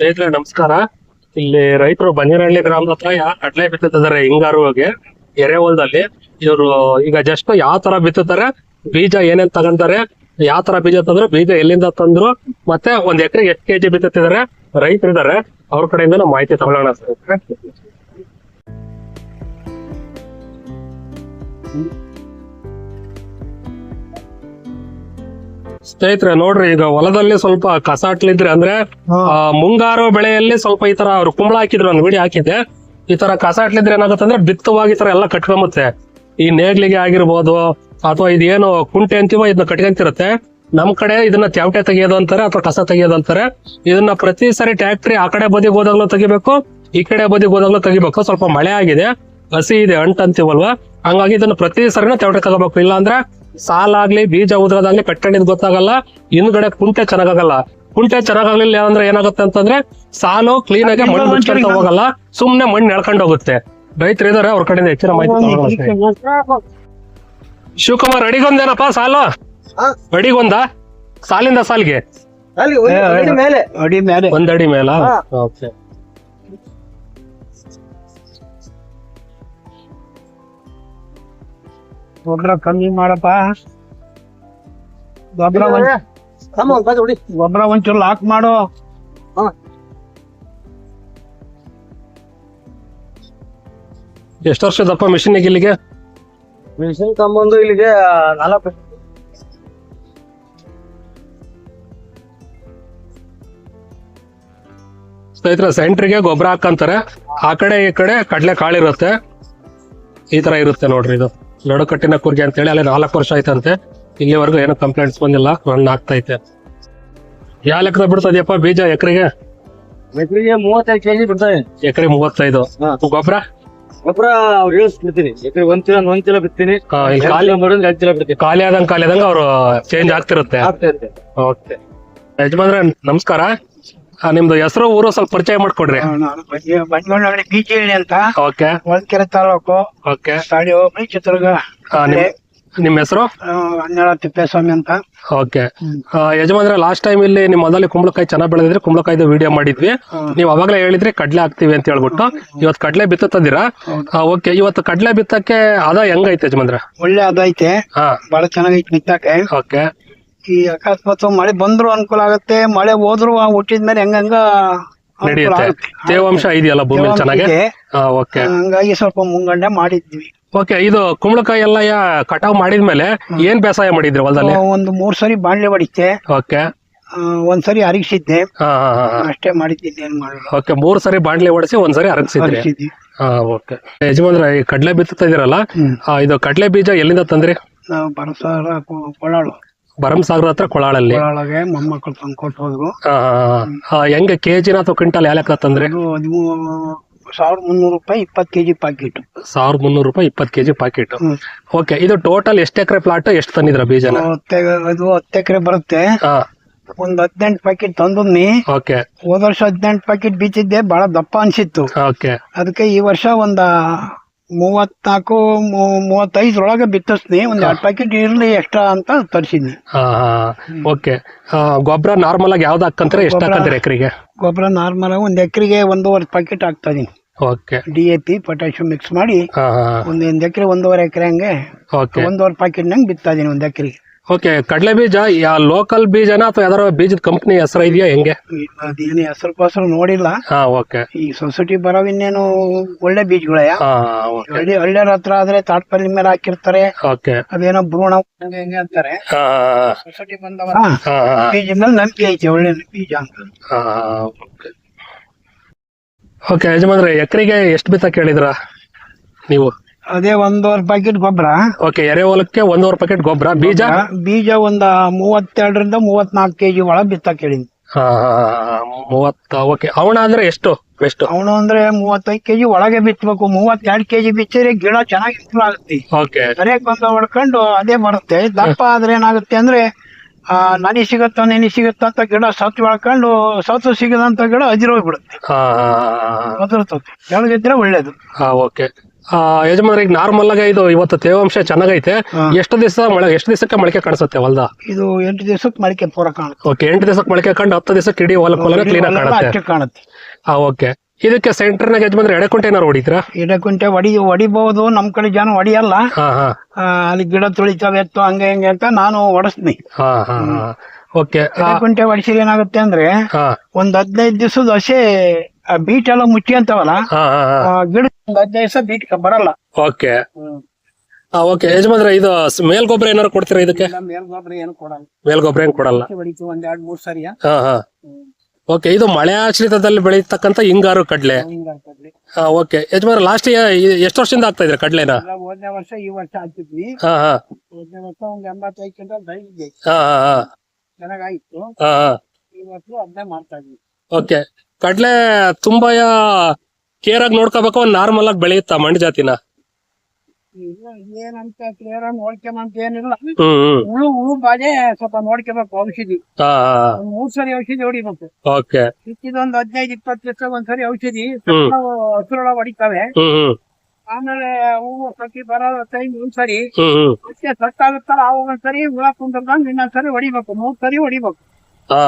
ಸ್ನೇಹಿತರೆ, ನಮಸ್ಕಾರ. ಇಲ್ಲಿ ರೈತರು ಬನ್ನಿರಹಳ್ಳಿ ಗ್ರಾಮದ ಹತ್ರ ಕಡ್ಲೆ ಬಿತ್ತುತ್ತಿದ್ದಾರೆ ಹೋಗಿ ಎರೆಹೊಲದಲ್ಲಿ ಇವರು ಈಗ ಜಸ್ಟ್ ಯಾವ ತರ ಬಿತ್ತುತ್ತಾರೆ, ಬೀಜ ಏನೇನ್ ತಗೊಂತಾರೆ, ಯಾವ ತರ ಬೀಜ ತಂದ್ರು, ಬೀಜ ಎಲ್ಲಿಂದ ತಂದ್ರು, ಮತ್ತೆ ಒಂದ್ ಎಕರೆ ಎಷ್ಟು ಕೆಜಿ ಬಿತ್ತುತ್ತಿದ್ದಾರೆ, ರೈತರಿದ್ದಾರೆ, ಅವ್ರ ಕಡೆಯಿಂದ ನಾವು ಮಾಹಿತಿ ತಗೊಳ್ಳೋಣ ಸ್ನೇಹಿತರೆ. ಸ್ನೇಹಿತರೆ ನೋಡ್ರಿ ಈಗ ಹೊಲದಲ್ಲಿ ಸ್ವಲ್ಪ ಕಸ ಹಾಕ್ಲಿದ್ರೆ ಅಂದ್ರೆ ಆ, ಮುಂಗಾರು ಬೆಳೆಯಲ್ಲಿ ಸ್ವಲ್ಪ ಈ ತರ ಅವ್ರು ಕುಂಬಳ ಹಾಕಿದ್ರು ಒಂದು ವಿಡಿಯೋ ಹಾಕಿದ್ದೆ. ಈ ತರ ಕಸ ಹಾಕ್ಲಿದ್ರೆ ಏನಾಗುತ್ತೆ ಅಂದ್ರೆ ಬಿತ್ತವಾಗಿ ಈ ತರ ಎಲ್ಲ ಕಟ್ಕೊಂಬತ್ತೆ. ಈ ನೇಗ್ಲಿಗೆ ಆಗಿರ್ಬೋದು ಅಥವಾ ಇದೇನು ಕುಂಟೆ ಅಂತೀವೋ ಇದನ್ನ ಕಟ್ಕೊಂತಿರುತ್ತೆ. ನಮ್ ಕಡೆ ಇದನ್ನ ತ್ಯಾವಟೆ ತೆಗಿಯೋದು ಅಂತಾರೆ ಅಥವಾ ಕಸ ತೆಗಿಯೋದು ಅಂತಾರೆ. ಇದನ್ನ ಪ್ರತಿ ಸಾರಿ ಟ್ಯಾಕ್ಟ್ರಿ ಆ ಕಡೆ ಬದಿಗೆ ಹೋದಾಗ್ಲೂ ತೆಗಿಬೇಕು ಈ ಕಡೆ ಬದಿಗೆ ಹೋದಾಗ್ಲೂ ತೆಗಿಬೇಕು. ಸ್ವಲ್ಪ ಮಳೆ ಆಗಿದೆ ಹಸಿ ಇದೆ ಅಂಟ್ ಅಂತೀವಲ್ವಾ? ಹಂಗಾಗಿ ಇದನ್ನ ಪ್ರತಿ ಸರಿನ ತೆವಟೆ ತಗೋಬೇಕು. ಇಲ್ಲ ಅಂದ್ರೆ ಸಾಲಾಗ್ಲಿ ಬೀಜ ಉದ್ರದಾಗ್ಲಿ ಪೆಟ್ಟಣಿದ್ ಗೊತ್ತಾಗಲ್ಲ ಹಿಂದ್ಗಡೆ ಕುಂಟೆ ಚೆನ್ನಾಗಾಗಲ್ಲ ಕುಂಟೆ ಚೆನ್ನಾಗಾಗ್ಲಿಲ್ಲ ಅಂದ್ರೆ ಏನಾಗುತ್ತೆ ಅಂತಂದ್ರೆ ಸಾಲು ಕ್ಲೀನ್ ಆಗಿ ಮಣ್ಣು ಮುಚ್ಕೊಂತ ಹೋಗಲ್ಲ ಸುಮ್ನೆ ಮಣ್ಣು ಎಳ್ಕೊಂಡು ಹೋಗುತ್ತೆ. ರೈತರು ಇದಾರೆ ಅವ್ರ ಕಡೆಯಿಂದ ಹೆಚ್ಚಿನ ಮಾಹಿತಿ. ಶಿವಕುಮಾರ್ ಅಡಿಗೊಂದೇನಪ್ಪ ಸಾಲು? ಅಡಿಗೊಂದ? ಸಾಲಿಂದ ಸಾಲಿಗೆ? ಅಲ್ಲಿ ಒಂದು ಅಡಿ ಮೇಲೆ. ಗೊಬ್ಬರ ಕಮ್ಮಿ ಮಾಡಪ್ಪ. ಗೊಬ್ಬರ. ಗೊಬ್ಬರ ಒಂಚೂರು ಲಾಕ್ ಮಾಡು. ಎಷ್ಟು ವರ್ಷದಪ್ಪ ಮಿಷಿನ್ ಇಲ್ಲಿಗೆ? ಮಿಷಿನ್ ತಮ್ಮಂದು ಇಲ್ಲಿಗೆ ನಾಲ್ಕು ಸ್ನೇಹಿತರ ಸೆಂಟ್ರಿಗೆ ಗೊಬ್ಬರ ಹಾಕಂತಾರೆ. ಆ ಕಡೆ ಈ ಕಡೆ ಕಡಲೆ ಕಾಳಿರುತ್ತೆ. ಈ ತರ ಇರುತ್ತೆ ನೋಡ್ರಿ ಇದು. ನಡುಕಟ್ಟಿನ ಕೂರ್ಗೆ ಅಂತೇಳಿ ಅಲ್ಲಿ ನಾಲ್ಕು ವರ್ಷ ಆಯ್ತಂತೆ. ಇಲ್ಲಿವರೆಗೂ ಏನು ಕಂಪ್ಲೇಂಟ್ಸ್ ಬಂದಿಲ್ಲ. ರನ್ ಆಗ್ತೈತೆ. ಯಾವ ಲೆಕ್ಕದ ಬಿಡ್ತದ್ಯಪ್ಪ ಬೀಜ ಎಕರೆಗೆ? ಎಕರೆಗೆ ಮೂವತ್ತೈದು ಕೆಜಿ ಬಿಡ್ತಾ ಎಕರೆ ಮೂವತ್ತೈದು. ಗೊಬ್ಬರ ಗೊಬ್ಬರ ಅವ್ರು ಇಳಿಸ್ಬಿಡ್ತೀನಿ. ಎಕರೆ ಒಂದ್ ಒಂದ್ ಚೀಲ ಬಿಡ್ತೀನಿ. ಇಲ್ಲಿ ಖಾಲಿ ಮಾಡಿದ್ರೆ ಎರಡ್ ಬಿಡ್ತೀನಿ. ಖಾಲಿ ಆದಂಗ ಖಾಲಿ ಆದಂಗ ಅವರು ಚೇಂಜ್ ಆಗ್ತಿರುತ್ತೆ. ಆಗ್ತಾ ಇರುತ್ತೆ ಓಕೆ. ಯಜಮಾನ್ರೆ ನಮಸ್ಕಾರ. ನಿಮ್ದು ಹೆಸರು ಊರು ಸ್ವಲ್ಪ ಪರಿಚಯ ಮಾಡ್ಕೊಡ್ರಿ. ಬಂದ್ಕೊಂಡ್ರೆ ಬಿಜಿಹಳ್ಳಿ ಹೇಳಿ ಅಂತ. ಓಕೆ. ಹೊಳಕೆರೆ ತಾಲೂಕು. ಓಕೆ. ಸಾಡಿ ಹೋಗ್ಲಿ ಚಿತ್ರದುರ್ಗ. ನಿಮ್ ಹೆಸರು? ಹನ್ನೆರಡ ತಿಪ್ಪೇಸ್ವಾಮಿ ಅಂತ. ಓಕೆ. ಯಜಮಾನ್ರೆ ಲಾಸ್ಟ್ ಟೈಮ್ ಇಲ್ಲಿ ನಿಮ್ ಹೊಲದಲ್ಲಿ ಕುಂಬಳಕಾಯಿ ಚೆನ್ನಾಗಿ ಬೆಳೆದಿದ್ರೆ ಕುಂಬಳಕಾಯಿದು ವಿಡಿಯೋ ಮಾಡಿದ್ವಿ. ನೀವು ಅವಾಗಲೇ ಹೇಳಿದ್ರಿ ಕಡ್ಲೆ ಹಾಕ್ತಿವಿ ಅಂತ ಹೇಳ್ಬಿಟ್ಟು. ಇವತ್ತು ಕಡ್ಲೆ ಬಿತ್ತದಿರಾ ಓಕೆ. ಇವತ್ತು ಕಡ್ಲೆ ಬಿತ್ತಕ್ಕೆ ಅದ ಹೆಂಗೈತೆ ಯಜಮಾನ್ರೆ? ಒಳ್ಳೆ ಅದೈತೆ ಹಾ. ಬಹಳ ಚೆನ್ನಾಗೈತೆ ಬಿತ್ತಕ್ಕೆ. ಓಕೆ. ಈ ಅಕಸ್ಮಾತ್ ಮಳೆ ಬಂದ್ರು ಅನುಕೂಲ ಆಗುತ್ತೆ. ಮಳೆ ಹೋದ್ರು ಹುಟ್ಟಿದ್ಮೇಲೆ ಹೆಂಗಂಗ ಅನುಕೂಲ ನಡೆಯುತ್ತೆ. ಆಗುತ್ತೆ. ತೇವಾಂಶ ಇದೆಯಲ್ಲ ಭೂಮಿ ಚೆನ್ನಾಗಿ? ಇದೆ. ಓಕೆ. ಹಂಗಾಗಿ ಸ್ವಲ್ಪ ಮುಂಗಂಡೆ ಮಾಡಿದ್ವಿ. ಓಕೆ ಇದು ಕುಂಬಳಕಾಯಿ ಎಲ್ಲ ಯಾ ಕಟಾವ್ ಮಾಡಿದ್ಮೇಲೆ ಏನ್ ಬೇಸಾಯ ಮಾಡಿದ್ರಿ ಹೊಲದಲ್ಲಿ? ಒಂದು ಮೂರ್ ಸರಿ ಬಾಣ್ಲೆ ಹೊಡಿತೆ. ಓಕೆ. ಆ, ಒಂದ್ ಸರಿ ಅರಿಗಿಸಿದ್ದೆ. ಹಾ ಹಾ ಹಾ ಅಷ್ಟೇ ಮಾಡಿದ್ದೆ ಏನ್ ಮಾಡಲ್ಲ. ಓಕೆ ಮೂರ್ ಸರಿ ಬಾಂಡ್ಲಿ ಹೊಡಿಸಿ ಒಂದ್ ಸರಿ ಅರಗಿಸಿದ್ರಿ. ಹಾ ಓಕೆ. ಯಜಮಾನ್ರ ಈ ಕಡ್ಲೆ ಬಿತ್ತುತ್ತಾ ಇದೀರಲ್ಲ? ಹ್ಮ್. ಆ, ಇದು ಕಡ್ಲೆ ಬೀಜ ಎಲ್ಲಿಂದ ತಂದ್ರಿ? ನಾವು ಬರಸಾರ ಭರಮಸಾಗರ ಹತ್ರ ಕೊಳಾಳಲ್ಲಿ. ಒಳಗೆ ಮೊಮ್ಮಕ್ಕಳು ತಂದು ಕೊಟ್ಟು ಹೋದ್ರು. ಆ, ಆ, ಹೆಂಗೆ ಕೆಜಿನ ಅಥವಾ ಕ್ವಿಂಟಲ್ ಯಾವ ತಂದ್ರೆ ತಂದ್ರಿ ಅದು ಹದಿಮೂರು ಸಾವಿರದ ಮುನ್ನೂರು ರೂಪಾಯಿ ಇಪ್ಪತ್ತು ಕೆಜಿ ಪ್ಯಾಕೆಟ್ ಸಾವಿರದ ಮುನ್ನೂರು ರೂಪಾಯಿ ಇಪ್ಪತ್ತು ಕೆಜಿ ಪಾಕೆಟ್ ಓಕೆ ಇದು ಟೋಟಲ್ ಎಷ್ಟು ಎಕರೆ ಪ್ಲಾಟ್ ಎಷ್ಟು ತಂದಿದ್ರ ಬೀಜನ? ಅದು ಹತ್ತು ಎಕರೆ ಬರುತ್ತೆ. ಹಾ ಒಂದ್ ಹದಿನೆಂಟು ಪ್ಯಾಕೆಟ್ ತಂದಿದ್ನಿ. ಓಕೆ ಹೋದ ವರ್ಷ ಹದಿನೆಂಟು ಪ್ಯಾಕೆಟ್ ಬೀಚಿದ್ದೆ ಬಹಳ ದಪ್ಪ ಅನ್ಸಿತ್ತು. ಓಕೆ ಅದಕ್ಕೆ ಈ ವರ್ಷ ಒಂದ ಮೂವತ್ನಾಲ್ಕು ಮೂವತ್ತೈದರೊಳಗೆ ಬಿತ್ತಿಸ್ತೀನಿ. ಒಂದ್ ಎರಡು ಪ್ಯಾಕೆಟ್ ಇರಲಿ ಎಕ್ಸ್ಟ್ರಾ ಅಂತ ತರಿಸಿದ್ನಿ. ಓಕೆ. ಗೊಬ್ಬರ ನಾರ್ಮಲ್ ಆಗಿ ಯಾವ್ದು ಹಾಕಂತಾರೆ? ಎಷ್ಟು ಹಾಕಂತಾರೆ ಎಕರೆಗೆ? ಗೊಬ್ಬರ ನಾರ್ಮಲ್ ಆಗಿ ಒಂದ್ ಎಕರೆಗೆ ಒಂದೂವರೆ ಪ್ಯಾಕೆಟ್ ಹಾಕ್ತಾ ಇದೀನಿ okay. D A P potassium mix ಮಾಡಿ ಒಂದ್ ಒಂದ್ ಎಕರೆ ಒಂದೂವರೆ ಎಕರೆ ಹಂಗೆ ಓಕೆ. ಒಂದೂವರೆ ಪ್ಯಾಕೆಟ್ ನಂಗೆ ಬಿತ್ತಾ ಇದೀನಿ ಒಂದ್ ಎಕರೆಗೆ. ಓಕೆ ಕಡಲೆ ಬೀಜ ಯಾ ಲೋಕಲ್ ಬೀಜನ ಅಥವಾ ಯಾವ್ದಾರ ಬೀಜದ ಕಂಪ್ನಿ ಹೆಸರು ಇದೆಯಾ ಹೆಂಗೆ? ಅದೇನು ಹೆಸರು ಪಾಸರು ನೋಡಿಲ್ಲ. ಹಾ ಓಕೆ ಈ ಸೊಸೈಟಿ ಬರೋ ಇನ್ನೇನು ಒಳ್ಳೆ ಬೀಜಗಳೇ ಹಳ್ಳಿ ಹಳ್ಳಿಯರ ಹತ್ರ ಆದ್ರೆ ತಾಟ್ಪಲ್ಲಿ ಮೇಲೆ ಹಾಕಿರ್ತಾರೆ. ಓಕೆ ಅದೇನೋ ಭ್ರೂಣ ಹಂಗೆ ಅಂತಾರೆ. ಸೊಸೈಟಿ ಬಂದವ ಬೀಜ ಮೇಲೆ ನಂಬಿಕೆ ಐತೆ ಒಳ್ಳೆ ಬೀಜ ಅಂತ. ಓಕೆ ಯಜಮಾನ್ರೆ ಎಕರೆಗೆ ಎಷ್ಟು ಬಿತ್ತ ಕೇಳಿದ್ರ ನೀವು? ಅದೇ ಒಂದೂವರೆ ಪ್ಯಾಕೆಟ್ ಗೊಬ್ಬರ. ಓಕೆ ಹೊಲಕ್ಕೆ ಒಂದೂವರೆ ಪ್ಯಾಕೆಟ್ ಗೊಬ್ಬರ. ಬೀಜ? ಬೀಜ ಒಂದ ಮೂವತ್ತೆರಡರಿಂದ ಮೂವತ್ನಾಲ್ಕು ಕೆಜಿ ಒಳಗೆ ಬಿತ್ತ ಕೇಳಿನಿ ಹಾ ಮೂವತ್ತ ಓಕೆ ಅವಣ ಅಂದ್ರೆ ಎಷ್ಟು? ಎಷ್ಟು? ಅವನು ಅಂದ್ರೆ ಮೂವತ್ತೈದು ಕೆಜಿ ಒಳಗೆ ಬಿತ್ತಬೇಕು ಮೂವತ್ತೆರಡು ಕೆಜಿ ಬಿತ್ತಿದ್ರೆ ಗಿಡ ಚೆನ್ನಾಗಿ ಆಗುತ್ತೆ ಓಕೆ ಸರಿಯಾಗಿ ಬಂದ ಹೊಡ್ಕೊಂಡು ಅದೇ ಬರುತ್ತೆ. ದಪ್ಪ ಆದ್ರೆ ಏನಾಗುತ್ತೆ ಅಂದ್ರೆ ಆ ನನಿ ಸಿಗತ್ತ ನೆನಿ ಸಿಗುತ್ತ ಅಂತ ಗಿಡ ಸತ್ ಬೆಳ್ಕೊಂಡು ಸತ್ತು ಸಿಗದಂತ ಗಿಡ ಅಜಿರೋಗ್ಬಿಡುತ್ತೆ ಬೆಳಗಿದ್ರೆ ಒಳ್ಳೇದು. ಹಾ ಓಕೆ ಆ, ಯಜಮಾನ್ರೆ ಈಗ ನಾರ್ಮಲ್ ಆಗಿ ಇದು ಇವತ್ತು ತೇವಾಂಶ ಚೆನ್ನಾಗೈತೆ. ಎಷ್ಟು ದಿವಸ ಮಳೆ ಎಷ್ಟು ದಿವಸಕ್ಕೆ ಮೊಳಕೆ ಕಾಣಿಸುತ್ತೆ ಹೊಲ್ದ? ಇದು ಎಂಟು ದಿವಸಕ್ಕೆ ಮೊಳಕೆ ಪೂರ ಕಾಣುತ್ತೆ. ಓಕೆ ಎಂಟು ದಿವಸಕ್ಕೆ ಮೊಳಕೆ ಕಂಡು ಹತ್ತು ದಿವಸಕ್ಕೆ ಇಡೀ ಹೊಲ ಕೊಲ ಕ್ಲೀನ್ ಆಗಿ ಕಾಣುತ್ತೆ. ಕಾಣುತ್ತೆ. ಹಾ ಓಕೆ. ಇದಕ್ಕೆ ಸೆಂಟರ್ನಾಗ ಯಜಮಾನ್ರೆ ಎಡಕುಂಟೆ ಏನಾರು ಹೊಡಿತೀರಾ? ಎಡಕುಂಟೆ ಹೊಡಿ ಹೊಡಿಬಹುದು ನಮ್ ಕಡೆ ಜನ ಹೊಡಿಯಲ್ಲ. ಅಲ್ಲಿ ಗಿಡ ತುಳಿತಾವೆ ಎತ್ತು ಹಂಗೆ ಹಿಂಗೆ ಅಂತ ನಾನು ಹೊಡಿಸ್ತೀನಿ. ಓಕೆ ಎಡಕುಂಟೆ ಹೊಡಿಸಿದ್ರೆ ಏನಾಗುತ್ತೆ ಅಂದ್ರೆ ಒಂದು ಒಂದ್ ಹದಿನೈದು ದಿವಸದ ಹಸೆ ಆ ಬೀಟ್ ಎಲ್ಲ ಮುಚ್ಚಿ ಅಂತವಲ್ಲ ಹಾ ಹಾ ಹಾ. ಆ ಗಿಡ ಒಂದ್ ಹದಿನೈದು ದಿವಸ ಬೀಟ್ ಬರಲ್ಲ. ಓಕೆ. ಓಕೆ. ಯಜಮಾನ್ರೆ ಇದು ಸ್- ಮೇಲ್ಗೊಬ್ಬರ ಏನಾರು ಕೊಡ್ತೀರಾ ಇದಕ್ಕೆ? ಮೇಲ್ಗೊಬ್ರು ಏನು ಕೊಡಲ್ಲ. ಮೇಲ್ಗೊಬ್ಬರ ಏನ್ ಕೊಡಲ್ಲ. ಹೊಡಿತು ಒಂದ್ ಎರಡ್ ಮೂರ್ ಸರಿಯ? ಹಾ ಹಾ. ಓಕೆ ಇದು ಮಳೆ ಆಶ್ರಿತದಲ್ಲಿ ಬೆಳೀತಕ್ಕಂತ ಹಿಂಗಾರು ಕಡ್ಲೆ. ಹಾ ಓಕೆ. ಯಜಮಾನ್ರೆ ಲಾಸ್ಟ್ ಎಷ್ಟು ವರ್ಷದಿಂದ ಆಗ್ತಾ ಇದ್ರೆ ಕಡ್ಲೆನ? ಹೋದನೇ ವರ್ಷ ಈ ವರ್ಷ ಹಾಕಿದ್ವಿ. ಹಾ ಹಾ. ಹೋದನೇ ವರ್ಷ ಒಂದ್ ಎಂಬತ್ತೈದು ಕ್ವಿಂಟಲ್ ಬೆಳೆದಿದ್ದೆ. ಹಾ ಹಾ ಹಾ. ಚೆನ್ನಾಗಾಯ್ತು. ಹಾ ಹಾ. ಈ ವರ್ಷ ಅದನ್ನೇ ಮಾಡ್ತಾ ಇದ್ವಿ. ಓಕೆ. ಕಡ್ಲೆ ತುಂಬಾ ಕೇರ್ ಆಗಿ ನೋಡ್ಕೋಬೇಕು ಒಂದ್ ನಾರ್ಮಲ್ ಆಗಿ ಬೆಳೆಯುತ್ತಾ ಮಂಡ್ ಜಾತಿನ? ಏನಂತ ಕ್ಲಿಯರ್ ಆಗಿ ನೋಡ್ಕೊಂಬಂತ ಏನಿಲ್ಲ. ಹ್ಮ್ ಹುಳು ಹುಳು ಬಾಧೆ ಸ್ವಲ್ಪ ನೋಡ್ಕೋಬೇಕು ಔಷಧಿ. ಹಾ ಒಂದ್ ಮೂರ್ ಸರಿ ಔಷಧಿ ಹೊಡಿಬೇಕು. ಓಕೆ. ಸಿಕ್ಕಿದೊಂದ್ ಹದಿನೈದು ಇಪ್ಪತ್ತು ದಿವಸ ಒಂದ್ಸರಿ ಔಷಧಿ ಹ್ಮ್. ಹಸುರೊಳ ಹೊಡಿತಾವೆ. ಹ್ಮ್ ಹ್ಮ್. ಆಮೇಲೆ ಹೂವು ಸತಿ ಬರೋ ಟೈಮ್ ಒಂದ್ಸರಿ ಹ್ಮ್ ಹ್ಮ್. ಮತ್ತೆ ಸತ್ತಾಗುತ್ತಲ್ಲ ಅವಾಗ ಒಂದ್ಸರಿ ಹುಳ ಕುಂದ್ರದಂಗ್ ಇನ್ನೊಂದ್ಸರಿ ಹೊಡಿಬೇಕು. ಮೂರ್ ಸರಿ ಹೊಡಿಬೇಕು. ಹಾ.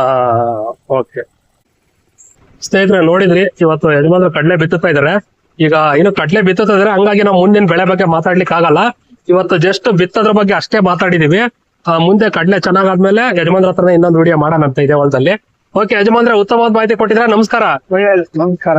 ಓಕೆ. ಸ್ನೇಹಿತರೆ, ನೋಡಿದ್ರಿ, ಇವತ್ತು ಯಜಮಾನ್ರು ಕಡಲೆ ಬಿತ್ತುತ್ತಾ ಇದಾರೆ ಈಗ ಇನ್ನು ಕಡಲೆ ಬಿತ್ತುತ್ತಾ ಇದಾರೆ ಹಂಗಾಗಿ ನಾವು ಮುಂದಿನ ಬೆಳೆ ಬಗ್ಗೆ ಮಾತಾಡ್ಲಿಕ್ಕೆ ಆಗಲ್ಲ. ಇವತ್ತು ಜಸ್ಟ್ ಬಿತ್ತದ್ರ ಬಗ್ಗೆ ಅಷ್ಟೇ ಮಾತಾಡಿದೀವಿ. ಮುಂದೆ ಕಡಲೆ ಚೆನ್ನಾಗಾದ್ಮೇಲೆ ಯಜಮಾನ್ರ ಹತ್ರ ಇನ್ನೊಂದು ವಿಡಿಯೋ ಮಾಡೋಣ ಅಂತ ಇದೆ ಹೊಲದಲ್ಲಿ. ಓಕೆ ಯಜಮಾನ್ರೆ, ಉತ್ತಮವಾದ ಮಾಹಿತಿ ಕೊಟ್ಟಿದ್ರೆ ನಮಸ್ಕಾರ. ನಮಸ್ಕಾರ.